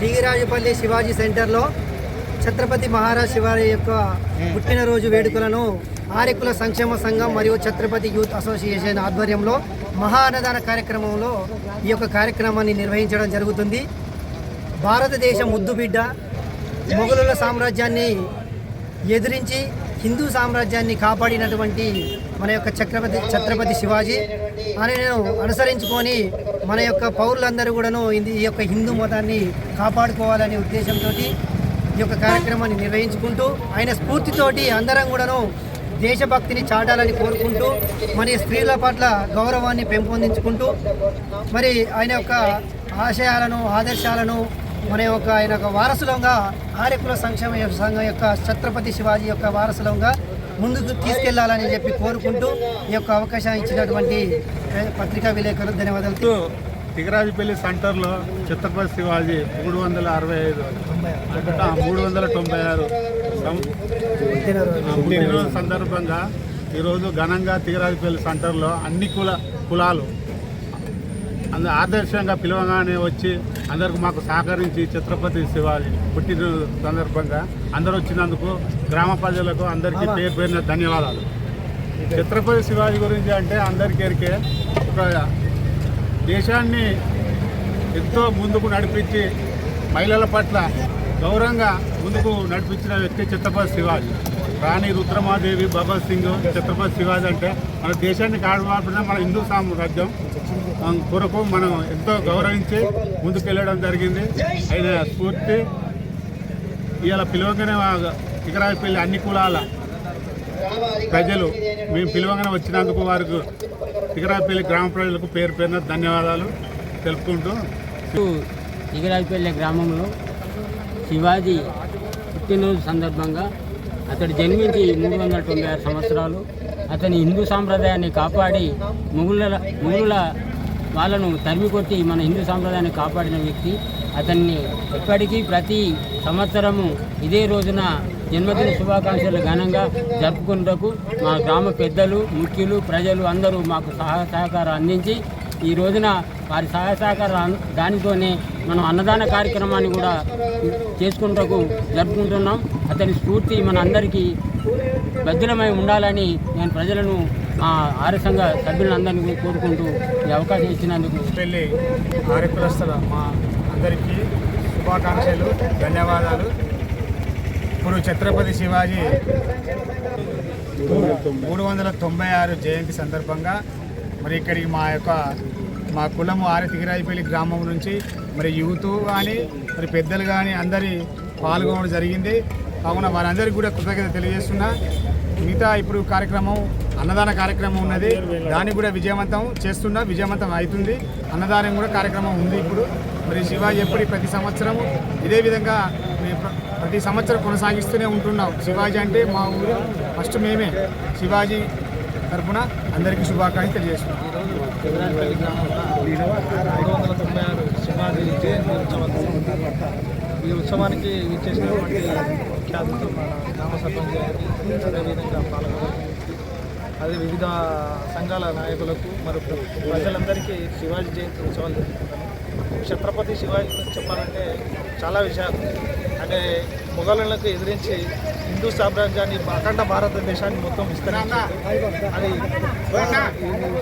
తీగిరాజుపల్లి శివాజీ సెంటర్లో ఛత్రపతి మహారాజ్ శివాజీ యొక్క పుట్టినరోజు వేడుకలను ఆర్యకుల సంక్షేమ సంఘం మరియు ఛత్రపతి యూత్ అసోసియేషన్ ఆధ్వర్యంలో మహా అన్నదాన కార్యక్రమంలో ఈ యొక్క కార్యక్రమాన్ని నిర్వహించడం జరుగుతుంది. భారతదేశ ముద్దుబిడ్డ మొఘలుల సామ్రాజ్యాన్ని ఎదిరించి హిందూ సామ్రాజ్యాన్ని కాపాడినటువంటి మన యొక్క చక్రపతి ఛత్రపతి శివాజీ. ఆయనను అనుసరించుకొని మన యొక్క పౌరులందరూ కూడాను ఈ యొక్క హిందూ మతాన్ని కాపాడుకోవాలనే ఉద్దేశంతో ఈ యొక్క కార్యక్రమాన్ని నిర్వహించుకుంటూ ఆయన స్ఫూర్తితోటి అందరం కూడాను దేశభక్తిని చాటాలని కోరుకుంటూ మరి స్త్రీల పట్ల గౌరవాన్ని పెంపొందించుకుంటూ మరి ఆయన యొక్క ఆశయాలను ఆదర్శాలను మన యొక్క ఆయన యొక్క వారసులంగా ఆర్యకుల సంక్షేమ సంఘం యొక్క ఛత్రపతి శివాజీ యొక్క వారసులంగా ముందుకు తీసుకెళ్ళాలని చెప్పి కోరుకుంటూ ఈ యొక్క అవకాశం ఇచ్చినటువంటి పత్రికా విలేకరులు ధన్యవాదాలు. తో తిగరాజుపల్లి సెంటర్లో ఛత్రపతి శివాజీ మూడు వందల అరవై ఐదు మూడు వందల తొంభై ఆరు పుట్టినరోజు సందర్భంగా ఈరోజు ఘనంగా తిగరాజుపల్లి సెంటర్లో అన్ని కుల కులాలు అంద ఆదర్శంగా పిలవగానే వచ్చి అందరికి మాకు సహకరించి ఛత్రపతి శివాజీ పుట్టినరోజు సందర్భంగా అందరూ వచ్చినందుకు గ్రామ ప్రజలకు అందరికీ పేరు పేరున ధన్యవాదాలు. ఛత్రపతి శివాజీ గురించి అంటే అందరికీ ఎరికే ఒక దేశాన్ని ఎంతో ముందుకు నడిపించి మహిళల పట్ల గౌరవంగా ముందుకు నడిపించిన వ్యక్తి ఛత్రపతి శివాజీ. రాణి రుద్రమాదేవి భగత్ సింగ్ ఛత్రపతి శివాజీ అంటే మన దేశాన్ని కాపాడిన మన హిందూ సామ్రాజ్యం కొరకు మనం ఎంతో గౌరవించి ముందుకెళ్ళడం జరిగింది. ఆయన స్ఫూర్తి. ఇవాళ పిలవగానే ఇకరాజపల్లి అన్ని కులాల ప్రజలు మేము పిలవగానే వచ్చినందుకు వారికి తిగరాపల్లి గ్రామ ప్రజలకు పేరు పేరున ధన్యవాదాలు తెలుపుకుంటూ. ఇగరాజపల్లి గ్రామంలో శివాజీ పుట్టినరోజు సందర్భంగా అతడు జన్మించి మూడు వందల తొంభై ఆరు సంవత్సరాలు. అతని హిందూ సాంప్రదాయాన్ని కాపాడి ముగుల ముగుల వాళ్ళను తరిమి కొట్టి మన హిందూ సాంప్రదాయాన్ని కాపాడిన వ్యక్తి. అతన్ని ఎప్పటికీ ప్రతి సంవత్సరము ఇదే రోజున జన్మదిన శుభాకాంక్షలు ఘనంగా జరుపుకున్నకు మా గ్రామ పెద్దలు ముఖ్యులు ప్రజలు అందరూ మాకు సహాయ సహకారం అందించి ఈ రోజున వారి సహాయ సహకారం దానితోనే మనం అన్నదాన కార్యక్రమాన్ని కూడా చేసుకుంటూ జరుపుకుంటున్నాం. అతని స్ఫూర్తి మన అందరికీ భద్రమై ఉండాలని నేను ప్రజలను ఆ ఆర్య సంఘ సభ్యులందరినీ కోరుకుంటూ ఈ అవకాశం ఇచ్చినందుకు. వెళ్ళి ఆర్యకులస్తుల మా అందరికీ శుభాకాంక్షలు ధన్యవాదాలు. ఇప్పుడు ఛత్రపతి శివాజీ మూడు వందల తొంభై ఆరు జయంతి సందర్భంగా మరి ఇక్కడికి మా యొక్క మా కులము ఆర్య గ్రామం నుంచి మరి యూత్ కానీ మరి పెద్దలు కానీ అందరి పాల్గొనడం జరిగింది. కావున వారందరికీ కూడా కృతజ్ఞత తెలియజేస్తున్నా. మిగతా ఇప్పుడు కార్యక్రమం అన్నదాన కార్యక్రమం ఉన్నది. దాన్ని కూడా విజయవంతం చేస్తున్నా విజయవంతం అవుతుంది. అన్నదానం కూడా కార్యక్రమం ఉంది ఇప్పుడు. మరి శివాజీ ఎప్పటి ప్రతి సంవత్సరము ఇదే విధంగా మేము ప్రతి సంవత్సరం కొనసాగిస్తూనే ఉంటున్నాం. శివాజీ అంటే మా ఊరు ఫస్ట్ మేమే. శివాజీ తరపున అందరికీ శుభాకాంక్షలు తెలియజేస్తున్నాం. శివాజీ జయంతి ఈ ఉత్సవానికి ఇచ్చేసినటువంటి ఖ్యాతితో మన గ్రామ సర్పంచ్ గారికి అదేవిధంగా పాల్గొనడానికి అదే వివిధ సంఘాల నాయకులకు మరి ప్రజలందరికీ శివాజీ జయంతి ఉత్సవాలు జరుపుకుంటాము. ఛత్రపతి శివాజీ గురించి చెప్పాలంటే చాలా విషయాలు. అంటే మొఘలులకు ఎదిరించి హిందూ సామ్రాజ్యాన్ని అఖండ భారతదేశాన్ని మొత్తం విస్తరించింది. అది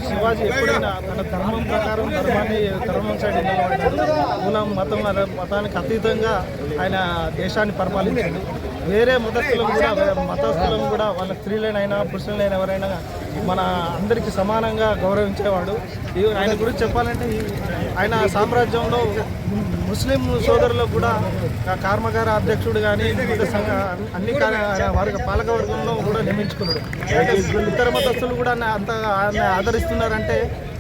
శివాజీ ఎప్పుడైనా తన ధర్మం ప్రకారం ధర్మాన్ని ధర్మం సైడ్ నిలబడ్డాడు. కులం మతం మతానికి అతీతంగా ఆయన దేశాన్ని పరిపాలించింది వేరే మతస్థులం కూడా మతస్థులం కూడా వాళ్ళ స్త్రీలైనా పురుషులైనా ఎవరైనా మన అందరికీ సమానంగా గౌరవించేవాడు. ఆయన గురించి చెప్పాలంటే ఆయన సామ్రాజ్యంలో ముస్లిం సోదరులకు కూడా కర్మగార అధ్యక్షుడు కానీ వివిధ సంఘ అన్ని వారి పాలకవర్గంలో కూడా నియమించుకున్నాడు. ఇతర మతస్థులు కూడా అంత ఆయన ఆదరిస్తున్నారంటే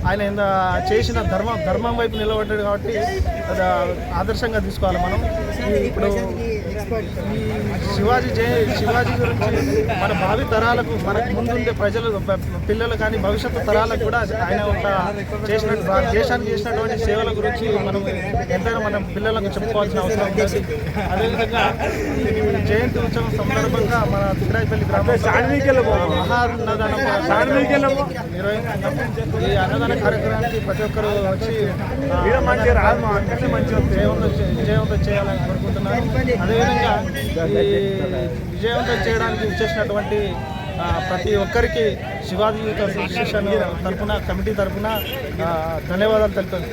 ఆయన ఇంత చేసిన ధర్మం ధర్మం వైపు నిలబడ్డాడు కాబట్టి ఆదర్శంగా తీసుకోవాలి మనం. ఇప్పుడు శివాజీ జయ శివాజీ గురించి మన భావి తరాలకు మనకు ముందుండే ప్రజలు పిల్లలు కానీ భవిష్యత్తు తరాలకు కూడా ఆయన ఒక చేసిన దేశానికి చేసినటువంటి సేవల గురించి మనం ఎంతైనా మన పిల్లలకు చెప్పుకోవాల్సిన అవసరం ఉంది. అదేవిధంగా జయంతి ఉత్సవం సందర్భంగా మన తిరాయిపల్లి గ్రామంలో అన్నదానం ఈ అన్నదానం కార్యక్రమానికి ప్రతి ఒక్కరు వచ్చి ఆ, విజయవంతం చే- విజయవంతం చేయాలని కోరుకుంటున్నాను అదేవిధంగా ఈ విజయవంతం చేయడానికి ఇచ్చేసినటువంటి ప్రతి ఒక్కరికి శివాజీ యూత్ అసోసియేషన్ తరఫున కమిటీ తరఫున ధన్యవాదాలు తెలుపుతుంది